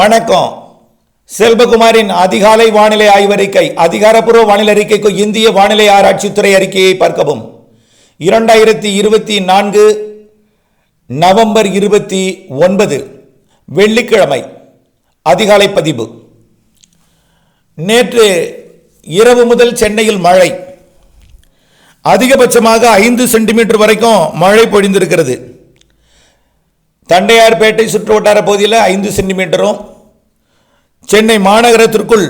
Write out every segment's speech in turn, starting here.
வணக்கம். செல்வகுமாரின் அதிகாலை வானிலை ஆய்வறிக்கை அதிகாரப்பூர்வ வானிலை அறிக்கைக்கு இந்திய வானிலை ஆராய்ச்சித்துறை அறிக்கையை பார்க்கவும். இரண்டாயிரத்தி இருபத்தி நான்கு நவம்பர் இருபத்தி ஒன்பது வெள்ளிக்கிழமை அதிகாலை பதிவு. நேற்று இரவு முதல் சென்னையில் மழை. அதிகபட்சமாக ஐந்து சென்டிமீட்டர் வரைக்கும் மழை பொழிந்திருக்கிறது. தண்டையார்பேட்டை சுற்று வட்டார பகுதியில் ஐந்து சென்டிமீட்டரும் சென்னை மாநகரத்திற்குள்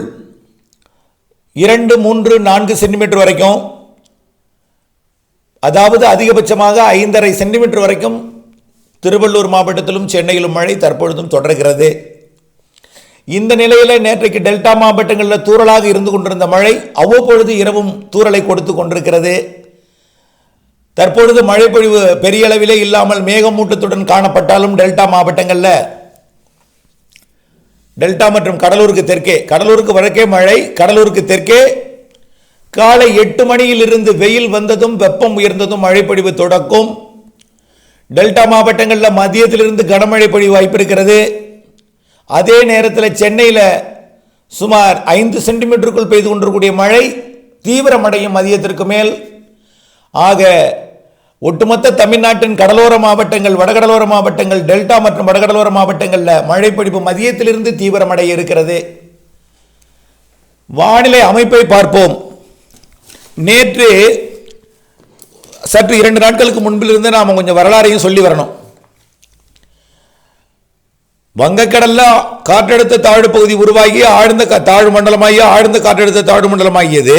இரண்டு மூன்று நான்கு சென்டிமீட்டர் வரைக்கும் அதாவது அதிகபட்சமாக ஐந்தரை சென்டிமீட்டர் வரைக்கும் திருவள்ளூர் மாவட்டத்திலும் சென்னையிலும் மழை தற்பொழுதும் தொடர்கிறது. இந்த நிலையில் நேற்றைக்கு டெல்டா மாவட்டங்களில் தூறலாக இருந்து கொண்டிருந்த மழை அவ்வப்பொழுது இரவும் தூறலை கொடுத்து கொண்டிருக்கிறது. தற்பொழுது மழைப்பொழிவு பெரிய அளவிலே இல்லாமல் மேகமூட்டத்துடன் காணப்பட்டாலும் டெல்டா மாவட்டங்களில் டெல்டா மற்றும் கடலூருக்கு தெற்கே. கடலூருக்கு வடக்கே மழை கடலூருக்கு தெற்கே காலை எட்டு மணியிலிருந்து வெயில் வந்ததும் வெப்பம் உயர்ந்ததும் மழைப்பொழிவு தொடக்கும். டெல்டா மாவட்டங்களில் மதியத்திலிருந்து கனமழை பொழிவு வாய்ப்பு இருக்கிறது அதே நேரத்தில் சென்னையில் சுமார் ஐந்து சென்டிமீட்டருக்குள் பெய்து கொண்டிருக்கக்கூடிய மழை தீவிரமடையும் மதியத்திற்கு மேல். ஆக ஒட்டுமொத்த தமிழ்நாட்டின் கடலோர மாவட்டங்கள் வடகடலோர மாவட்டங்கள் டெல்டா மற்றும் வடகடலோர மாவட்டங்களில் மழைப்பொழிவு மதியத்திலிருந்து தீவிரமடைய இருக்கிறது. வானிலை அமைப்பை பார்ப்போம். நேற்று சற்று இரண்டு நாட்களுக்கு முன்பிலிருந்து நாம் கொஞ்சம் வரலாறையும் சொல்லி வரணும். வங்கக்கடலில் காற்றழுத்த தாழ்வு பகுதி உருவாகி ஆழ்ந்த தாழ்வு மண்டலமாகி ஆழ்ந்த காற்றழுத்த தாழ்வு மண்டலமாகியது.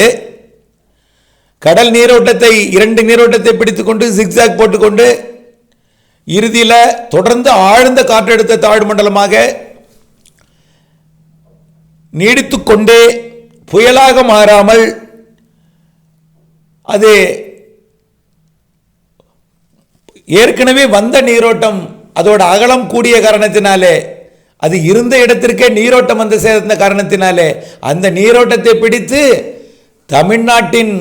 கடல் நீரோட்டத்தை இரண்டு நீரோட்டத்தை பிடித்துக்கொண்டு சிக்ஸாக் போட்டுக்கொண்டு இறுதியில் தொடர்ந்து ஆழ்ந்த காற்றழுத்த தாழ்வு மண்டலமாக நீடித்துக்கொண்டே புயலாக மாறாமல் அது ஏற்கனவே வந்த நீரோட்டம் அதோட அகலம் கூடிய காரணத்தினாலே அது இருந்த இடத்திற்கே நீரோட்டம் வந்து சேர்ந்த காரணத்தினாலே அந்த நீரோட்டத்தை பிடித்து தமிழ்நாட்டின்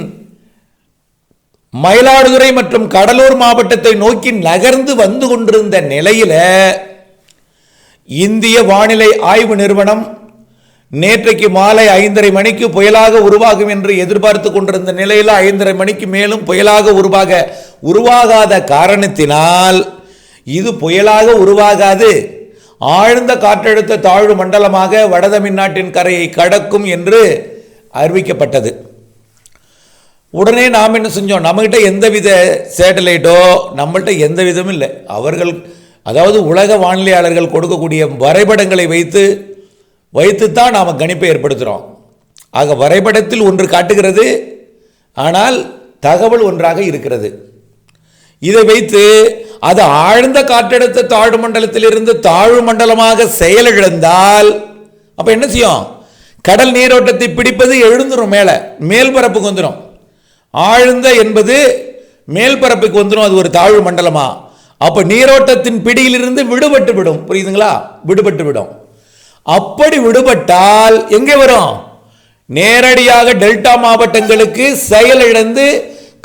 மயிலாடுதுறை மற்றும் கடலூர் மாவட்டத்தை நோக்கி நகர்ந்து வந்து கொண்டிருந்த நிலையில் இந்திய வானிலை ஆய்வு நிறுவனம் நேற்றைக்கு மாலை ஐந்தரை மணிக்கு புயலாக உருவாகும் என்று எதிர்பார்த்து கொண்டிருந்த நிலையில் ஐந்தரை மணிக்கு மேலும் புயலாக உருவாக உருவாகாத காரணத்தினால் இது புயலாக உருவாகாது. ஆழ்ந்த காற்றழுத்த தாழ்வு மண்டலமாக வடதமிழ்நாட்டின் கரையை கடக்கும் என்று அறிவிக்கப்பட்டது. உடனே நாம் என்ன செஞ்சோம்? நம்மகிட்ட எந்த வித சேட்டலைட்டோ நம்மள்ட்ட எந்த விதமும் இல்லை. அவர்கள் அதாவது உலக வானிலையாளர்கள் கொடுக்கக்கூடிய வரைபடங்களை வைத்து வைத்துத்தான் நாம் கணிப்பை ஏற்படுத்துகிறோம் ஆக வரைபடத்தில் ஒன்று காட்டுகிறது ஆனால் தகவல் ஒன்றாக இருக்கிறது. இதை வைத்து அது ஆழ்ந்த காற்றழுத்த தாழ்வு மண்டலத்திலிருந்து தாழ்வு மண்டலமாக செயலிழந்தால் அப்போ என்ன செய்யும்? கடல் நீரோட்டத்தை பிடிப்பது எழுந்துடும் மேலே மேல்பரப்புக்கு வந்துடும் ஆழ்ந்த என்பது மேல்பரப்புக்கு வந்துடும் அது ஒரு தாழ்வு மண்டலமா? அப்போ நீரோட்டத்தின் பிடியிலிருந்து விடுபட்டு விடும். புரியுதுங்களா? விடுபட்டு விடும். அப்படி விடுபட்டால் எங்கே வரும்? நேரடியாக டெல்டா மாவட்டங்களுக்கு செயலிழந்து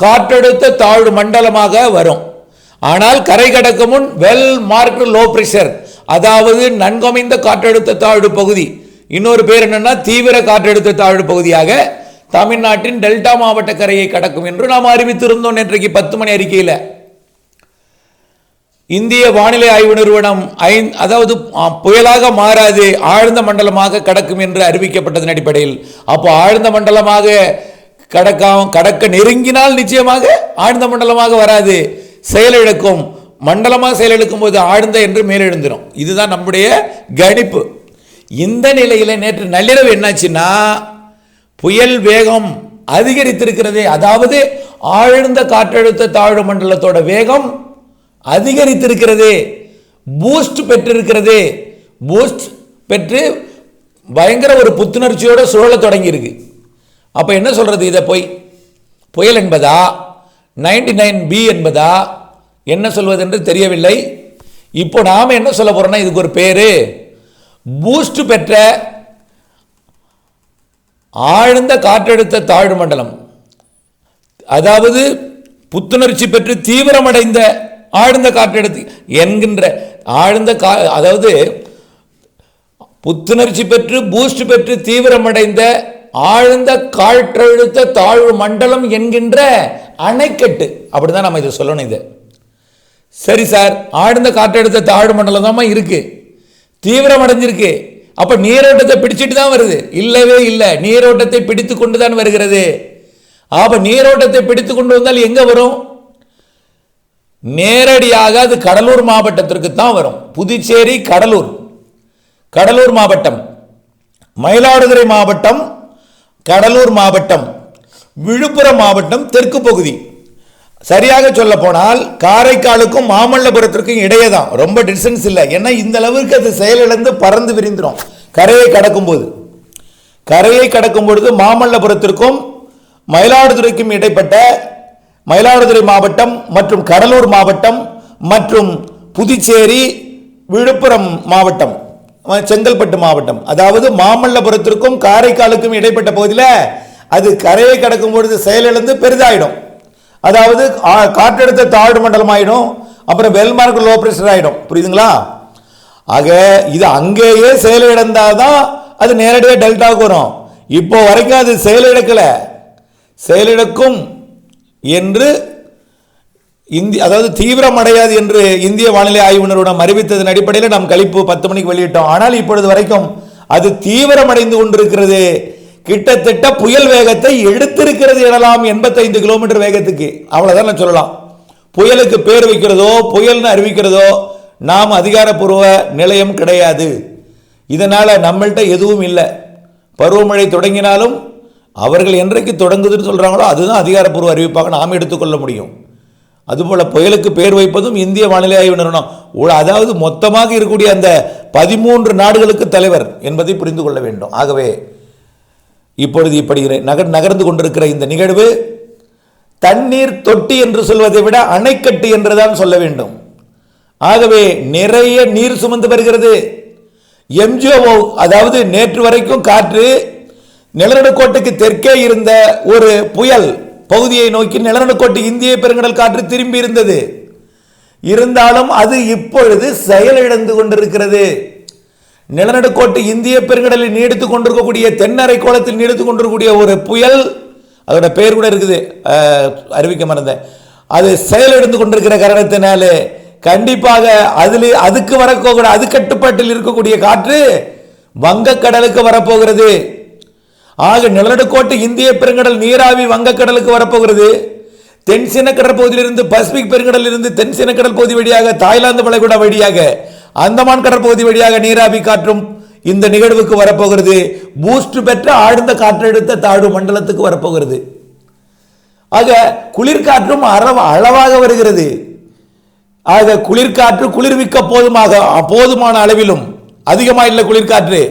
காற்றழுத்த தாழ்வு மண்டலமாக வரும். ஆனால் கரை கடக்கும் முன் வெல் மார்க்டு லோ பிரஷர் அதாவது நன்கமைந்த காற்றழுத்த தாழ்வு பகுதி. இன்னொரு பேர் என்னன்னா தீவிர காற்றழுத்த தாழ்வு பகுதியாக தமிழ்நாட்டின் டெல்டா மாவட்ட கரையை கடக்கும் என்று நாம் அறிவித்திருந்தோம் நேற்றைக்கு பத்து மணி அறிக்கையில். இந்திய வானிலை ஆய்வு நிறுவனம் ஐந் அதாவது புயலாக மாறாது ஆழ்ந்த மண்டலமாக கடக்கும் என்று அறிவிக்கப்பட்டதன் அடிப்படையில். அப்போ ஆழ்ந்த மண்டலமாக கடக்காம கடக்க நெருங்கினால் நிச்சயமாக ஆழ்ந்த மண்டலமாக வராது. செயலிழக்கும். மண்டலமாக செயலிழக்கும் போது ஆழ்ந்த என்று மேலெழுந்திரும். இதுதான் நம்முடைய கணிப்பு. இந்த நிலையில் நேற்று நள்ளிரவு என்னாச்சுன்னா புயல் வேகம் அதிகரித்திருக்கிறது அதாவது ஆழ்ந்த காற்றழுத்த தாழ்வு மண்டலத்தோட வேகம் அதிகரித்திருக்கிறது பூஸ்ட் பெற்றிருக்கிறது பூஸ்ட் பெற்று பயங்கர ஒரு புத்துணர்ச்சியோட சுழல தொடங்கியிருக்கு. அப்போ என்ன சொல்றது இதை போய்? புயல் என்பதா? நைன்டி நைன் பி என்பதா? என்ன சொல்வது என்று தெரியவில்லை. இப்போ நாம் என்ன சொல்ல போறோம்னா இதுக்கு ஒரு பேரு. பூஸ்ட் பெற்ற ஆழ்ந்த காற்றழுத்த தாழ்வு மண்டலம். அதாவது புத்துணர்ச்சி பெற்று தீவிரமடைந்த ஆழ்ந்த காற்றெடுத்து என்கின்ற ஆழ்ந்த கா அதாவது புத்துணர்ச்சி பெற்று பூஸ்ட் பெற்று தீவிரமடைந்த ஆழ்ந்த காற்றழுத்த தாழ்வு மண்டலம் என்கின்ற அணைக்கட்டு. அப்படி தான் நம்ம இதை சொல்லணும் இதை. சரி சார் ஆழ்ந்த காற்றழுத்த தாழ்வு மண்டலம் தான் இருக்குது தீவிரம் அடைஞ்சிருக்கு அப்ப நீரோட்டத்தை பிடிச்சிட்டு தான் வருது. இல்லவே இல்லை. நீரோட்டத்தை பிடித்து கொண்டு தான் வருகிறது. அப்ப நீரோட்டத்தை பிடித்து கொண்டு வந்தால் எங்க வரும்? நேரடியாக அது கடலூர் மாவட்டத்திற்கு தான் வரும். புதுச்சேரி கடலூர். கடலூர் மாவட்டம். மயிலாடுதுறை மாவட்டம் கடலூர் மாவட்டம். விழுப்புரம் மாவட்டம் தெற்கு பகுதி. சரியாக சொல்ல போனால் காரைக்காலுக்கும் மாமல்லபுரத்திற்கும் இடையே தான் ரொம்ப டிஸ்டன்ஸ் இல்லை. ஏன்னா இந்த அளவுக்கு அது செயலிழந்து பறந்து விரிந்துடும் கரையை கடக்கும்போது கரையை கடக்கும் பொழுது மாமல்லபுரத்திற்கும் மயிலாடுதுறைக்கும் இடைப்பட்ட மயிலாடுதுறை மாவட்டம் மற்றும் கடலூர் மாவட்டம் மற்றும் புதுச்சேரி விழுப்புரம் மாவட்டம் செங்கல்பட்டு மாவட்டம். அதாவது மாமல்லபுரத்திற்கும் காரைக்காலுக்கும் இடைப்பட்ட பகுதியில் அது கரையை கடக்கும் பொழுது செயலிழந்து பெரிதாயிடும். அதாவது காற்றெடுத்த காற்றழுத்த தாழ்வு மண்டலம் ஆகிடும் அப்புறம் வெல்மார்க் லோ ப்ரெஷர் ஆகிடும் புரியுதுங்களா? ஆக இது அங்கேயே செயலிழந்தாதான் அது நேரடியாக டெல்டாவுக்கு வரும். இப்போ வரைக்கும் அது செயலிழக்கலை செயலிழக்கும் என்று இந்தி அதாவது தீவிரம் அடையாது என்று இந்திய வானிலை ஆய்வு நிறுவனம் அறிவித்ததன் அடிப்படையில் நாம் கழிப்பு பத்து மணிக்கு வெளியிட்டோம். ஆனால் இப்பொழுது வரைக்கும் அது தீவிரமடைந்து கொண்டிருக்கிறது. கிட்டத்தட்ட புயல் வேகத்தை எடுத்திருக்கிறது எனலாம் எண்பத்தைந்து கிலோமீட்டர் வேகத்துக்கு. அவ்வளவுதான் நான் சொல்லலாம். புயலுக்கு பேர் வைக்கிறதோ புயல்னு அறிவிக்கிறதோ நாம் அதிகாரப்பூர்வ நிலையம் கிடையாது. இதனால் நம்மள்கிட்ட எதுவும் இல்லை. பருவமழை தொடங்கினாலும் அவர்கள் என்றைக்கு தொடங்குதுன்னு சொல்கிறாங்களோ அதுதான் அதிகாரப்பூர்வ அறிவிப்பாக நாம் எடுத்துக்கொள்ள முடியும். அதுபோல் புயலுக்கு பேர் வைப்பதும் இந்திய வானிலை ஆய்வு நிறுவனம். அதாவது மொத்தமாக இருக்கக்கூடிய அந்த பதிமூன்று நாடுகளுக்கு தலைவர் என்பதை புரிந்து கொள்ள வேண்டும். ஆகவே இப்பொழுது இப்படி நகர் நகர்ந்து கொண்டிருக்கிற இந்த நிகழ்வு தண்ணீர் தொட்டி என்று சொல்வதை விட அணைக்கட்டு என்றுதான் சொல்ல வேண்டும். ஆகவே நிறைய நீர் சுமந்து வருகிறது. எம்ஜிஓ அதாவது நேற்று வரைக்கும் காற்று நிலநடுக்கோட்டுக்கு தெற்கே இருந்த ஒரு புயல் பகுதியை நோக்கி நிலநடுக்கோட்டு இந்திய பெருங்கடல் காற்று திரும்பி இருந்தது. இருந்தாலும் அது இப்பொழுது செயலிழந்து கொண்டிருக்கிறது. நிலநடுக்கோட்டு இந்திய பெருங்கடலில் நீடித்து கொண்டிருக்கக்கூடிய தென்னரை கோலத்தில் நீடித்து கொண்டிருக்கக்கூடிய ஒரு புயல் அதோட பெயர் கூட இருக்குது. அறிவிக்க மறந்தேன். அது செயலிழந்து கொண்டிருக்கிற காரணத்தினாலே கண்டிப்பாக அதில் அதுக்கு வரக்கூட அது கட்டுப்பாட்டில் இருக்கக்கூடிய காற்று வங்கக்கடலுக்கு வரப்போகிறது. ஆக நிலநடுக்கோட்டு இந்திய பெருங்கடல் நீராவி வங்கக்கடலுக்கு வரப்போகிறது. தென் சீன கடற்பகுதியிலிருந்து பசிபிக் பெருங்கடலில் இருந்து தென்சீன கடல் பகுதி வழியாக தாய்லாந்து வளைகுடா வழியாக அந்தமான் கடற்பகுதி வழியாக நீராவி காற்றும் இந்த நிகழ்வுக்கு வரப்போகிறது. பூஸ்ட் பெற்ற ஆழ்ந்த காற்றழுத்த தாழ்வு மண்டலத்துக்கு வரப்போகிறது. ஆக குளிர்காற்றும் அளவ அளவாக வருகிறது. ஆக குளிர்காற்று குளிர்விக்க போதுமாக போதுமான அளவிலும் அதிகமாக இல்லை குளிர்காற்று.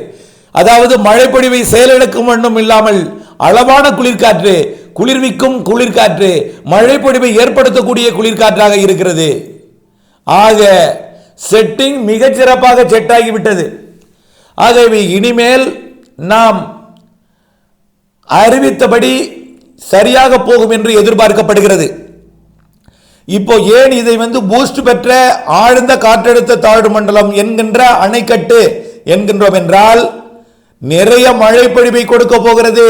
அதாவது மழைப்பொழிவை செயலிழக்கும் வண்ணம் இல்லாமல் அளவான குளிர்காற்று குளிர்விக்கும் குளிர்காற்று மழைப்பொழிவை ஏற்படுத்தக்கூடிய குளிர்காற்றாக இருக்கிறது. ஆக செட்டிங் மிகச் சிறப்பாக செட் ஆகிவிட்டது. ஆகவே இனிமேல் நாம் அறிவித்தபடி சரியாக போகும் என்று எதிர்பார்க்கப்படுகிறது. இப்போ ஏன் இதை வந்து பூஸ்ட் பெற்ற ஆழ்ந்த காற்றழுத்த தாழ்வு மண்டலம் என்கின்ற அணைக்கட்டு என்கின்றோம் என்றால் நிறைய மழை பொழிவை கொடுக்க போகிறது.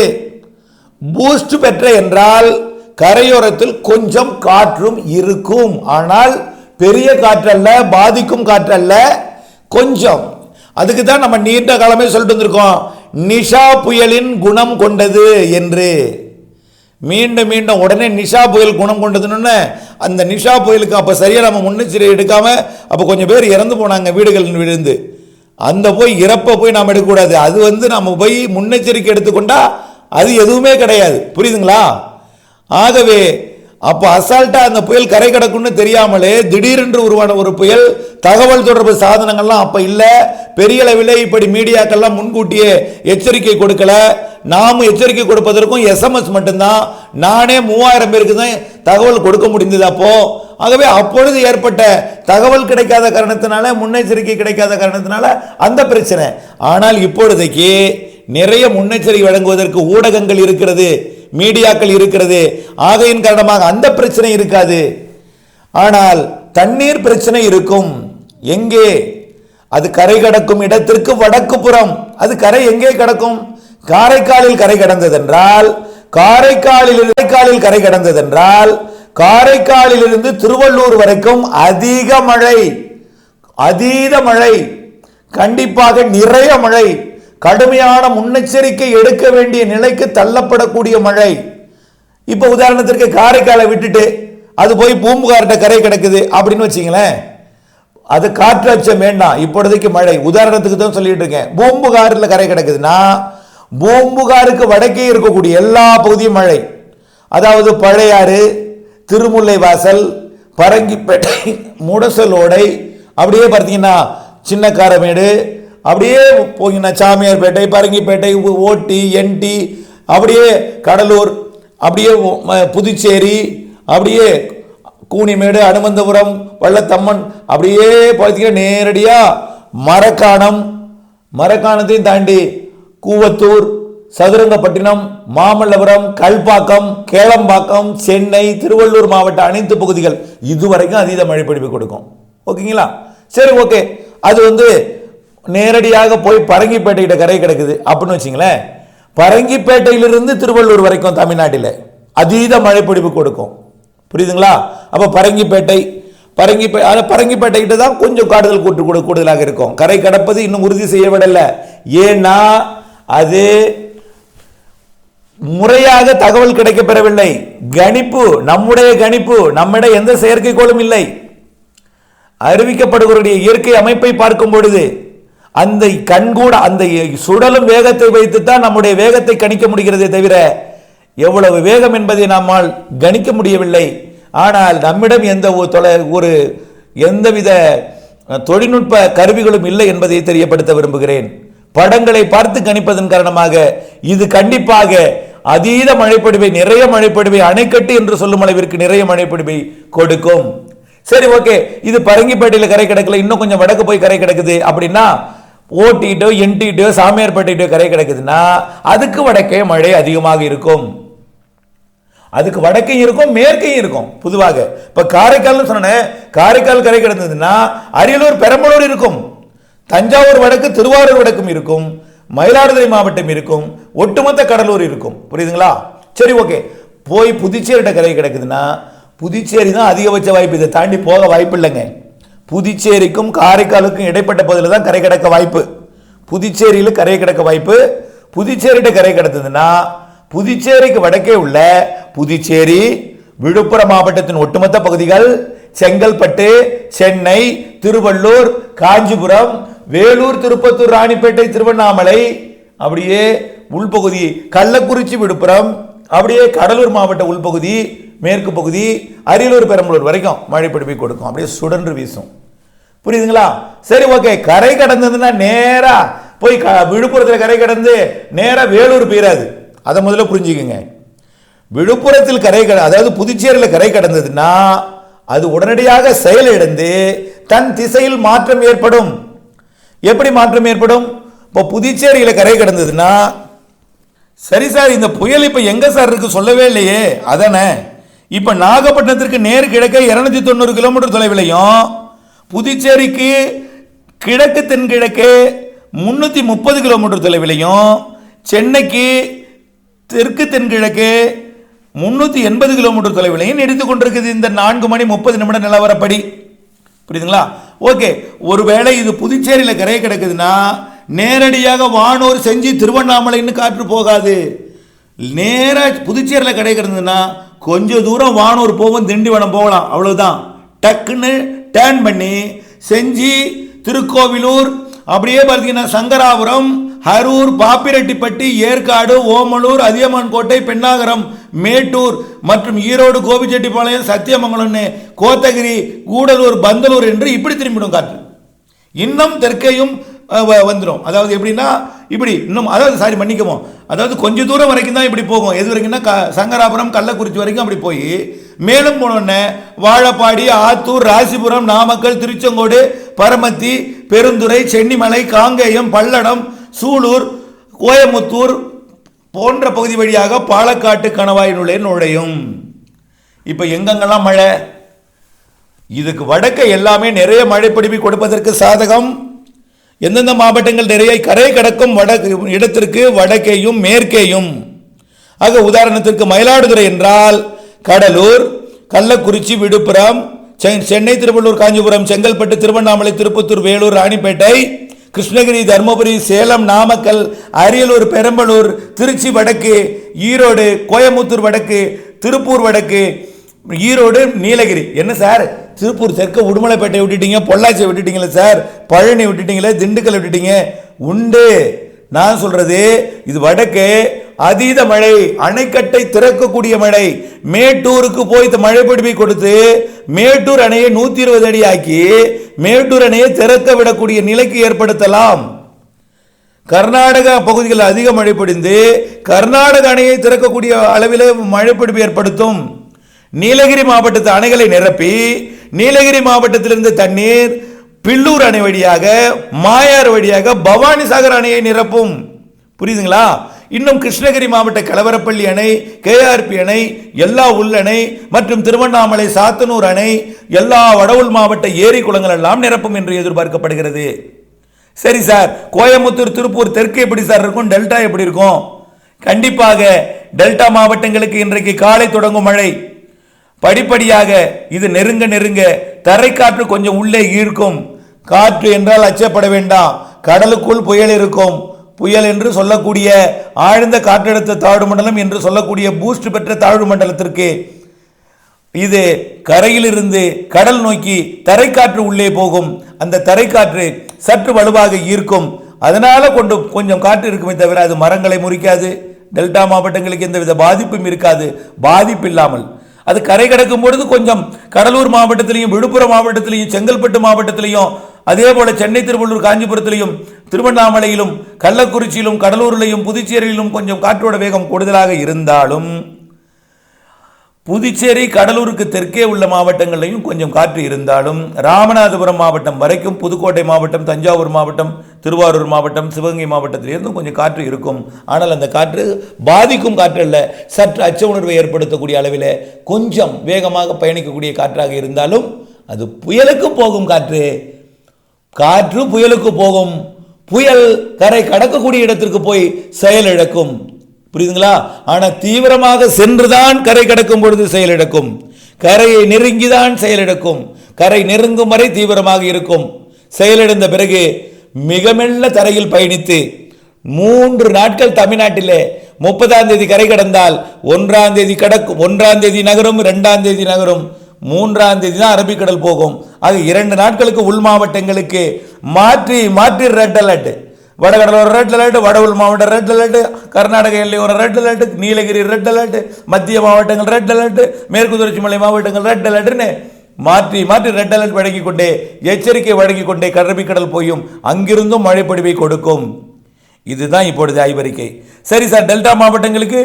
பூஸ்ட் பெற்ற என்றால் கரையோரத்தில் கொஞ்சம் காற்றும் இருக்கும். ஆனால் பெரிய காற்றல்ல பாதிக்கும் காற்றல்ல கொஞ்சம். அதுக்கு தான் நம்ம நீண்ட காலமே சொல்லிட்டு வந்திருக்கோம். நிஷா புயலின் குணம் கொண்டது என்று. மீண்டும் மீண்டும் உடனே நிஷா புயல் குணம் கொண்டதுன்னு அந்த நிஷா புயலுக்கு அப்போ சரியாக நம்ம முன்னெச்சரிக்கை எடுக்காமல் அப்போ கொஞ்சம் பேர் இறந்து போனாங்க வீடுகள் விழுந்து. அந்த போய் இறப்பை போய் நாம் எடுக்கக்கூடாது. அது வந்து நம்ம போய் முன்னெச்சரிக்கை எடுத்துக்கொண்டா அது எதுவுமே கிடையாது. புரியுதுங்களா? ஆகவே அப்போ அசால்ட்டாக அந்த புயல் கரை கிடக்குன்னு தெரியாமலே திடீரென்று உருவான ஒரு புயல் தகவல் தொடர்பு சாதனங்கள்லாம் அப்போ இல்லை. பெரிய அளவில் இப்படி மீடியாக்கள்லாம் முன்கூட்டியே எச்சரிக்கை கொடுக்கல. நாம் எச்சரிக்கை கொடுப்பதற்கும் எஸ்எம்எஸ் மட்டும்தான். நானே மூவாயிரம் பேருக்கு தான் தகவல் கொடுக்க முடிந்தது அப்போ. ஆகவே அப்பொழுது ஏற்பட்ட தகவல் கிடைக்காத காரணத்தினால முன்னெச்சரிக்கை கிடைக்காத காரணத்தினால அந்த பிரச்சனை. ஆனால் இப்பொழுதைக்கு நிறைய முன்னெச்சரிக்கை வழங்குவதற்கு ஊடகங்கள் இருக்கிறது. மீடியாக்கள் இருக்கிறது. ஆகையின் காரணமாக அந்த பிரச்சனை இருக்காது. ஆனால் தண்ணீர் பிரச்சனை இருக்கும். எங்கே? அது கரை கடக்கும் இடத்திற்கு வடக்கு புறம். அது கரை எங்கே கடக்கும்? காரைக்காலில் கரை கடந்ததென்றால் காரைக்காலில் காரைக்காலில் கரை கடந்ததென்றால் காரைக்காலில் இருந்து திருவள்ளூர் வரைக்கும் அதிக மழை அதீத மழை கண்டிப்பாக நிறைய மழை. கடுமையான முன்னெச்சரிக்கை எடுக்க வேண்டிய நிலைக்கு தள்ளப்படக்கூடிய மழை. இப்போ உதாரணத்திற்கு காரைக்காலை விட்டுட்டு அது போய் பூம்புகார்ட்ட கரை கிடக்குது அப்படின்னு வச்சிங்களேன். அது காற்று அச்சம் வேண்டாம் இப்பொழுதைக்கு மழை. உதாரணத்துக்கு தான் சொல்லிட்டு இருக்கேன். பூம்புகாரில் கரை கிடக்குதுன்னா பூம்புகாருக்கு வடக்கே இருக்கக்கூடிய எல்லா பகுதியும் மழை. அதாவது பழையாறு திருமுல்லை வாசல் பரங்கிப்பேட்டை முடசலோடை அப்படியே பார்த்தீங்கன்னா சின்னக்காரமேடு அப்படியே போங்கன்னா சாமியார்பேட்டை பரங்கிப்பேட்டை ஓட்டி என்டி அப்படியே கடலூர் அப்படியே புதுச்சேரி அப்படியே கூனிமேடு அனுமந்தபுரம் வள்ளத்தம்மன் அப்படியே பார்த்தீங்கன்னா நேரடியாக மரக்காணம் மரக்காணத்தையும் தாண்டி கூவத்தூர் சதுரங்கப்பட்டினம் மாமல்லபுரம் கல்பாக்கம் கேளம்பாக்கம் சென்னை திருவள்ளூர் மாவட்ட அனைத்து பகுதிகள் இதுவரைக்கும் அதீத மழை பொழிவு கொடுக்கும். ஓகேங்களா? சரி ஓகே. அது வந்து நேரடியாக போய் பரங்கிப்பேட்டைகிட்ட கரை கிடக்குது. அப்படின்னு வச்சிங்களேன் பரங்கிப்பேட்டையிலிருந்து திருவள்ளூர் வரைக்கும் தமிழ்நாட்டில் அதீத மழைப்பிடிப்பு கொடுக்கும். புரியுதுங்களா? அப்போ பரங்கிப்பேட்டை பரங்கிப்பே ஆனால் பரங்கிப்பேட்டை கிட்ட தான் கொஞ்சம் காடுதல் கூட்டு கூட கூடுதலாக இருக்கும். கரை கடப்பது இன்னும் உறுதி செய்யப்படலை ஏன்னா அது முறையாக தகவல் கிடைக்கப்பெறவில்லை. கணிப்பு நம்முடைய கணிப்பு நம்மிடம் எந்த செயற்கைக்கோளும் இல்லை. அறிவிக்கப்படுவருடைய இயற்கை அமைப்பை பார்க்கும் பொழுது அந்த கண்கூட அந்த சுடலும் வேகத்தை வைத்துத்தான் நம்முடைய வேகத்தை கணிக்க முடிகிறதே தவிர எவ்வளவு வேகம் என்பதை நம்மால் கணிக்க முடியவில்லை. ஆனால் நம்மிடம் எந்த ஒரு தொலை ஒரு எந்தவித தொழில்நுட்ப கருவிகளும் இல்லை என்பதை தெரியப்படுத்த விரும்புகிறேன். படங்களை பார்த்து கணிப்பதன் காரணமாக இது கண்டிப்பாக அதீத மழைப்படிவை நிறைய மழைப்படுவை அணைக்கட்டு என்று சொல்லும் அளவிற்கு நிறைய மழைப்பொழிவை கொடுக்கும். சரி ஓகே. இது பரங்கிப்பேட்டையில் கரை கிடக்கல இன்னும் கொஞ்சம் வடக்கு போய் கரை கிடக்குது அப்படின்னா ஓட்டிட்டோ என்டிட்டோ சாமியார்பேட்டையிட்டோ கரை கிடக்குதுன்னா அதுக்கு வடக்கே மழை அதிகமாக இருக்கும். அதுக்கு வடக்கையும் இருக்கும் மேற்கையும் இருக்கும். பொதுவாக இப்போ காரைக்கால்னு சொன்னேன் காரைக்கால் கரை கிடந்ததுன்னா அரியலூர் பெரம்பலூர் இருக்கும். தஞ்சாவூர் வடக்கு திருவாரூர் வடக்கும் இருக்கும். மயிலாடுதுறை மாவட்டம் இருக்கும். ஒட்டுமொத்த கடலூர் இருக்கும். புரியுதுங்களா? சரி ஓகே. போய் புதுச்சேரிட்ட கரை கிடக்குதுன்னா புதுச்சேரி தான் அதிகபட்ச வாய்ப்பு. இதை தாண்டி போக வாய்ப்பு இல்லைங்க புதுச்சேரிக்கும் காரைக்காலுக்கும் இடைப்பட்ட பகுதியில் தான் கரை கிடக்க வாய்ப்பு. புதுச்சேரியில் கரை கிடக்க வாய்ப்பு. புதுச்சேரிகிட்ட கரை கிடந்ததுன்னா புதுச்சேரிக்கு வடக்கே உள்ள புதுச்சேரி விழுப்புரம் மாவட்டத்தின் ஒட்டுமொத்த பகுதிகள் செங்கல்பட்டு சென்னை திருவள்ளூர் காஞ்சிபுரம் வேலூர் திருப்பத்தூர் ராணிப்பேட்டை திருவண்ணாமலை அப்படியே உள்பகுதி கள்ளக்குறிச்சி விழுப்புரம் அப்படியே கடலூர் மாவட்ட உள்பகுதி மேற்கு பகுதி அரியலூர் பெரம்பலூர் வரைக்கும் மழை பிடிப்பை கொடுக்கும். அப்படியே சுடன்று வீசும். புரியுதுங்களா? சரி ஓகே. கரை கடந்ததுன்னா நேராக போய் க- விழுப்புரத்தில் கரை கடந்து நேராக வேலூர் போயிடாது அதை முதல்ல புரிஞ்சுக்குங்க. விழுப்புரத்தில் கரை கட அதாவது புதுச்சேரியில் கரை கடந்ததுன்னா அது உடனடியாக செயலிழந்து தன் திசையில் மாற்றம் ஏற்படும். எப்படி மாற்றம் ஏற்படும்? இப்போ புதுச்சேரியில் கரை கடந்ததுன்னா சரி சார் இந்த புயல் இப்போ எங்கே சார் இருக்கு சொல்லவே இல்லையே. அதானே? இப்போ நாகப்பட்டினத்திற்கு நேர் கிழக்க இருநூத்தி தொண்ணூறு கிலோமீட்டர் தொலைவிலையும் புதுச்சேரிக்கு கிழக்கு தென்கிழக்கே முன்னூற்றி முப்பது கிலோமீட்டர் தொலைவிலையும் சென்னைக்கு தெற்கு தென்கிழக்கு முன்னூற்றி எண்பது கிலோமீட்டர் தொலைவிலையும் நீடித்து கொண்டிருக்குது இந்த நான்கு மணி முப்பது நிமிட நிலவரப்படி. புரியுதுங்களா? ஓகே ஒருவேளை இது புதுச்சேரியில் கரை கிடக்குதுன்னா நேரடியாக வானூர் செஞ்சு திருவண்ணாமலைன்னு காற்று போகாது. நேராக புதுச்சேரியில் கிடைக்கிறதுன்னா கொஞ்சம் தூரம் வானூர் போகும் திண்டிவனம் போகலாம். அவ்வளோதான் டக்குன்னு டேர்ன் பண்ணி செஞ்சி திருக்கோவிலூர் அப்படியே பார்த்தீங்கன்னா சங்கராபுரம் அரூர் பாப்பிரெட்டிப்பட்டி ஏற்காடு ஓமலூர் அதியமான் கோட்டை பெண்ணாகரம் மேட்டூர் மற்றும் ஈரோடு கோபிச்செட்டிப்பாளையம் சத்தியமங்கலம்னு கோத்தகிரி கூடலூர் பந்தலூர் என்று இப்படி திரும்பிடும் காற்று. இன்னும் தெற்கையும் வந்துடும் அதாவது எப்படின்னா இப்படி இன்னும் அதாவது சாரி மன்னிக்கவும். அதாவது கொஞ்ச தூரம் வரைக்கும் தான் இப்படி போகும். எது வரைக்கும்னா க சங்கராபுரம் கள்ளக்குறிச்சி வரைக்கும் அப்படி போய் மேலும் போனோடனே வாழப்பாடி ஆத்தூர் ராசிபுரம் நாமக்கல் திருச்செங்கோடு பரமத்தி பெருந்துறை சென்னிமலை காங்கேயம் பல்லடம் சூலூர் கோயமுத்தூர் போன்ற பகுதி வழியாக பாலக்காட்டு கணவாயினுள்ளே நுழையும். இப்போ எங்கெங்கெல்லாம் மழை? இதுக்கு வடக்க எல்லாமே நிறைய மழை கொடுப்பதற்கு சாதகம். எந்தெந்த மாவட்டங்கள் நிறைய கரை கடக்கும் வட இடத்திற்கு வடக்கேயும் மேற்கேயும். ஆக உதாரணத்திற்கு மயிலாடுதுறை என்றால் கடலூர் கள்ளக்குறிச்சி விழுப்புரம் சென்னை திருவள்ளூர் காஞ்சிபுரம் செங்கல்பட்டு திருவண்ணாமலை திருப்பத்தூர் வேலூர் ராணிப்பேட்டை கிருஷ்ணகிரி தருமபுரி சேலம் நாமக்கல் அரியலூர் பெரம்பலூர் திருச்சி வடக்கு ஈரோடு கோயமுத்தூர் வடக்கு திருப்பூர் வடக்கு ஈரோடு நீலகிரி. என்ன சார்? திருப்பூர் தெற்கு உடுமலைப்பேட்டை விட்டுட்டீங்க பொள்ளாச்சியை விட்டுட்டீங்களே சார்? பழனி விட்டுட்டீங்களே திண்டுக்கல் விட்டுட்டீங்க? உண்டு. நான் சொல்றது இது வடக்கு அதீத மழை அணைக்கட்டை திறக்கக்கூடிய மழை. மேட்டூருக்கு போய் இந்த மழை பிடிப்பை கொடுத்து மேட்டூர் அணையை நூத்தி இருபது அடி ஆக்கி மேட்டூர் அணையை திறக்க விடக்கூடிய நிலைக்கு ஏற்படுத்தலாம். கர்நாடக பகுதிகளில் அதிக மழை பொழிந்து கர்நாடக அணையை திறக்கக்கூடிய அளவில் மழைப்பிடிப்பு ஏற்படுத்தும். நீலகிரி மாவட்டத்து அணைகளை நிரப்பி நீலகிரி மாவட்டத்திலிருந்து தண்ணீர் பில்லூர் அணை வழியாக மாயார் வழியாக பவானி சாகர் அணையை நிரப்பும். புரியுதுங்களா? இன்னும் கிருஷ்ணகிரி மாவட்ட கலவரப்பள்ளி அணை கேஆர்பி அணை எல்லா உள்ளணை மற்றும் திருவண்ணாமலை சாத்தனூர் அணை எல்லா வடவுள் மாவட்ட ஏரி குளங்கள் எல்லாம் நிரப்பும் என்று எதிர்பார்க்கப்படுகிறது. சரி சார் கோயம்புத்தூர் திருப்பூர் தெற்கு எப்படி சார் இருக்கும்? டெல்டா எப்படி இருக்கும்? கண்டிப்பாக டெல்டா மாவட்டங்களுக்கு இன்றைக்கு காலை தொடங்கும் மழை. படிப்படியாக இது நெருங்க நெருங்க தரைக்காற்று கொஞ்சம் உள்ளே ஈர்க்கும். காற்று என்றால் அச்சப்பட வேண்டாம். கடலுக்குள் புயல் இருக்கும். புயல் என்று சொல்லக்கூடிய ஆழ்ந்த காற்றழுத்த தாழ்வு மண்டலம் என்று சொல்லக்கூடிய பூஸ்ட் பெற்ற தாழ்வு மண்டலத்திற்கு. இது கரையிலிருந்து கடல் நோக்கி தரைக்காற்று உள்ளே போகும். அந்த தரைக்காற்று சற்று வலுவாக ஈர்க்கும். அதனால் கொண்டு கொஞ்சம் காற்று இருக்குமே தவிர அது மரங்களை முறிக்காது. டெல்டா மாவட்டங்களுக்கு எந்தவித பாதிப்பும் இருக்காது. பாதிப்பு இல்லாமல். அது கரை கடக்கும் பொழுது கொஞ்சம் கடலூர் மாவட்டத்திலையும் விழுப்புரம் மாவட்டத்திலையும் செங்கல்பட்டு மாவட்டத்திலையும் அதே போல சென்னை திருவள்ளூர் காஞ்சிபுரத்திலையும் திருவண்ணாமலையிலும் கள்ளக்குறிச்சியிலும் கடலூரிலையும் புதுச்சேரியிலும் கொஞ்சம் காற்றோட வேகம் கூடுதலாக இருந்தாலும் புதுச்சேரி கடலூருக்கு தெற்கே உள்ள மாவட்டங்களையும் கொஞ்சம் காற்று இருந்தாலும் ராமநாதபுரம் மாவட்டம் வரைக்கும் புதுக்கோட்டை மாவட்டம் தஞ்சாவூர் மாவட்டம் திருவாரூர் மாவட்டம் சிவகங்கை மாவட்டத்திலிருந்தும் கொஞ்சம் காற்று இருக்கும். ஆனால் அந்த காற்று பாதிக்கும் காற்று அல்ல சற்று அச்ச உணர்வை ஏற்படுத்தக்கூடிய அளவில் கொஞ்சம் வேகமாக பயணிக்கக்கூடிய காற்றாக இருந்தாலும் அது புயலுக்கு போகும் காற்று. காற்று புயலுக்கு போகும். புயல் கரை கடக்கக்கூடிய இடத்திற்கு போய் செயலிழக்கும் புரியுதுங்களா? ஆனால் தீவிரமாக சென்றுதான் கரை கடக்கும் பொழுது செயலிழக்கும் கரையை நெருங்கிதான் செயலிழக்கும் கரை நெருங்கும் வரை தீவிரமாக இருக்கும். செயலிழந்த பிறகு மிக மெல்ல தரையில் பயணித்து மூன்று நாட்கள் தமிழ்நாட்டிலே முப்பதாம் தேதி கரை கடந்தால் ஒன்றாம் தேதி கடக்கும் ஒன்றாம் தேதி நகரும் இரண்டாம் தேதி நகரும் மூன்றாம் தேதி தான் அரபிக்கடல் போகும். அது இரண்டு நாட்களுக்கு உள் மாவட்டங்களுக்கு மாற்றி மாற்றி ரெட் அலர்ட் வடகடலோர ரெட் அலர்ட் வட மாவட்டம் ரெட் அலர்ட் கர்நாடக எல்லையோர red alert Nilgiri red alert மத்திய மாவட்டங்கள் ரெட் அலர்ட் மேற்கு தொடர்ச்சி மலை மாவட்டங்கள் ரெட் அலர்ட்னு மாற்றி மாற்றி ரெட் அலர்ட் வழங்கிக் கொண்டே எச்சரிக்கை வழங்கிக் கொண்டே அரபிக்கடல் போயும். அங்கிருந்தும் மழைப்பொழிவை கொடுக்கும். இதுதான் இப்பொழுது ஆய்வறிக்கை. சரி சார் டெல்டா மாவட்டங்களுக்கு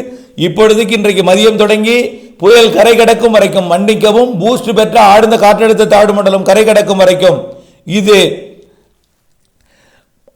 இப்பொழுதுக்கு இன்றைக்கு மதியம் தொடங்கி புயல் கரை கடக்கும் வரைக்கும் மன்னிக்கவும் பூஸ்ட் பெற்ற ஆழ்ந்த காற்றழுத்த தாழ்வு மண்டலம் கரை கடக்கும் வரைக்கும். இது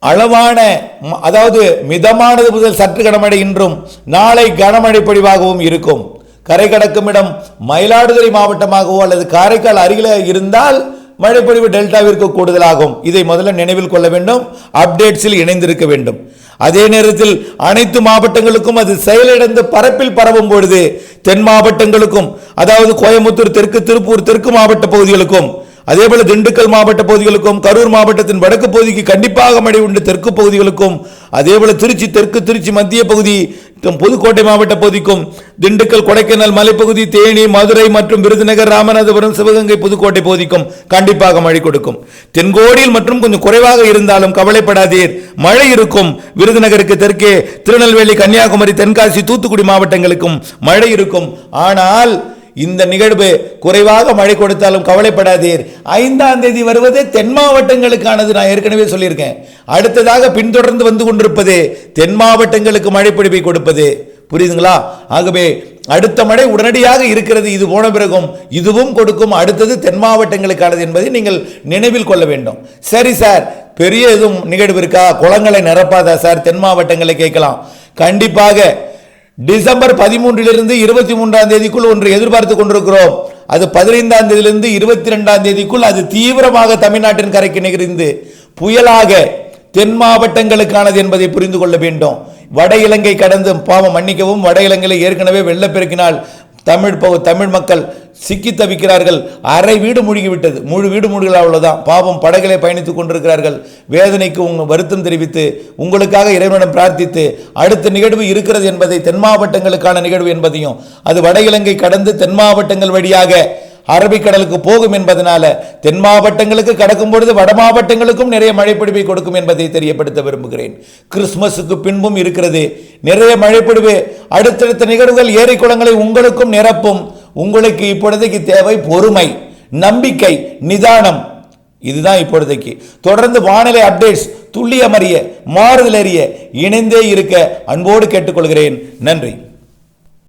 அளவான ம- அதாவது மிதமானது முதல் சற்று கனமழை இன்றும் நாளை கனமழை பொழிவாகவும் இருக்கும். கரை கடக்கும் இடம் மயிலாடுதுறை மாவட்டமாகவோ அல்லது காரைக்கால் அருகில இருந்தால் மழைப்பொழிவு டெல்டாவிற்கு கூடுதலாகும். இதை முதல்ல நினைவில் கொள்ள வேண்டும். அப்டேட்ஸில் இணைந்திருக்க வேண்டும். அதே நேரத்தில் அனைத்து மாவட்டங்களுக்கும் அது செயலிழந்து பரப்பில் பரவும் பொழுது தென் மாவட்டங்களுக்கும் அதாவது கோயம்புத்தூர் தெற்கு திருப்பூர் தெற்கு மாவட்ட பகுதிகளுக்கும் அதே போல திண்டுக்கல் மாவட்ட பகுதிகளுக்கும் கரூர் மாவட்டத்தின் வடக்கு பகுதிக்கு கண்டிப்பாக மழை உண்டு தெற்கு பகுதிகளுக்கும். அதே போல திருச்சி தெற்கு திருச்சி மத்திய பகுதி புதுக்கோட்டை மாவட்ட பகுதிக்கும். திண்டுக்கல் கொடைக்கானல் மலைப்பகுதி தேனி மதுரை மற்றும் விருதுநகர் ராமநாதபுரம் சிவகங்கை புதுக்கோட்டை பகுதிக்கும் கண்டிப்பாக மழை கொடுக்கும். தென்கோடியில் மற்றும் கொஞ்சம் குறைவாக இருந்தாலும் கவலைப்படாதீர். மழை இருக்கும். விருதுநகருக்கு தெற்கே திருநெல்வேலி கன்னியாகுமரி தென்காசி தூத்துக்குடி மாவட்டங்களுக்கும் மழை இருக்கும். ஆனால் இந்த நிகழ்வு குறைவாக மழை கொடுத்தாலும் கவலைப்படாதீர். ஐந்தாம் தேதி வருவது தென் மாவட்டங்களுக்கானது நான் ஏற்கனவே சொல்லியிருக்கேன். அடுத்ததாக பின்தொடர்ந்து வந்து கொண்டிருப்பது தென் மாவட்டங்களுக்கு மழை கொடுப்பது. புரியுதுங்களா? ஆகவே அடுத்த மழை உடனடியாக இருக்கிறது இது போன பிறகும் இதுவும் கொடுக்கும் அடுத்தது தென் மாவட்டங்களுக்கானது என்பதை நீங்கள் நினைவில் கொள்ள வேண்டும். சரி சார் பெரிய எதுவும் நிகழ்வு இருக்கா? குளங்களை நிரப்பாதா சார்? தென் மாவட்டங்களை கேட்கலாம். கண்டிப்பாக டிசம்பர் பதிமூன்றிலிருந்து இருபத்தி மூன்றாம் தேதிக்குள் ஒன்று எதிர்பார்த்து கொண்டிருக்கிறோம். அது பதினைந்தாம் தேதியிலிருந்து இருபத்தி ரெண்டாம் தேதிக்குள் அது தீவிரமாக தமிழ்நாட்டின் கரைக்கு நிகழ்ந்து புயலாக தென் மாவட்டங்களுக்கானது என்பதை புரிந்து கொள்ள வேண்டும். வட இலங்கை கடந்து பாவம் மன்னிக்கவும் வட இலங்கையில் ஏற்கனவே வெள்ளப்பெருக்கினால் தமிழ் பகு தமிழ் மக்கள் சிக்கி தவிக்கிறார்கள். அரை வீடு மூழ்கிவிட்டது. முழு வீடு மூழ்கல அவ்வளோதான் பாவம் படகளை பயணித்துக் கொண்டிருக்கிறார்கள். வேதனைக்கு உங்கள் வருத்தம் தெரிவித்து உங்களுக்காக இறைவனிடம் பிரார்த்தித்து அடுத்த நிகழ்வு இருக்கிறது என்பதை தென் மாவட்டங்களுக்கான நிகழ்வு என்பதையும் அது வட இலங்கை கடந்து தென் மாவட்டங்கள் வழியாக அரபிக்கடலுக்கு போகும் என்பதனால தென் மாவட்டங்களுக்கு கடக்கும் பொழுது வட மாவட்டங்களுக்கும் நிறைய மழைப்பிடிவை கொடுக்கும் என்பதை தெரியப்படுத்த விரும்புகிறேன். கிறிஸ்துமஸுக்கு பின்பும் இருக்கிறது. நிறைய மழைப்பிடிவு அடுத்தடுத்த நிகழ்வுகள் ஏரி குளங்களை உங்களுக்கும் நிரப்பும். உங்களுக்கு இப்பொழுதைக்கு தேவை பொறுமை நம்பிக்கை நிதானம். இதுதான் இப்பொழுதைக்கு. தொடர்ந்து வானிலை அப்டேட்ஸ் துல்லியம் அறிய மாறுதல் அறிய இணைந்தே இருக்க அன்போடு கேட்டுக்கொள்கிறேன். நன்றி.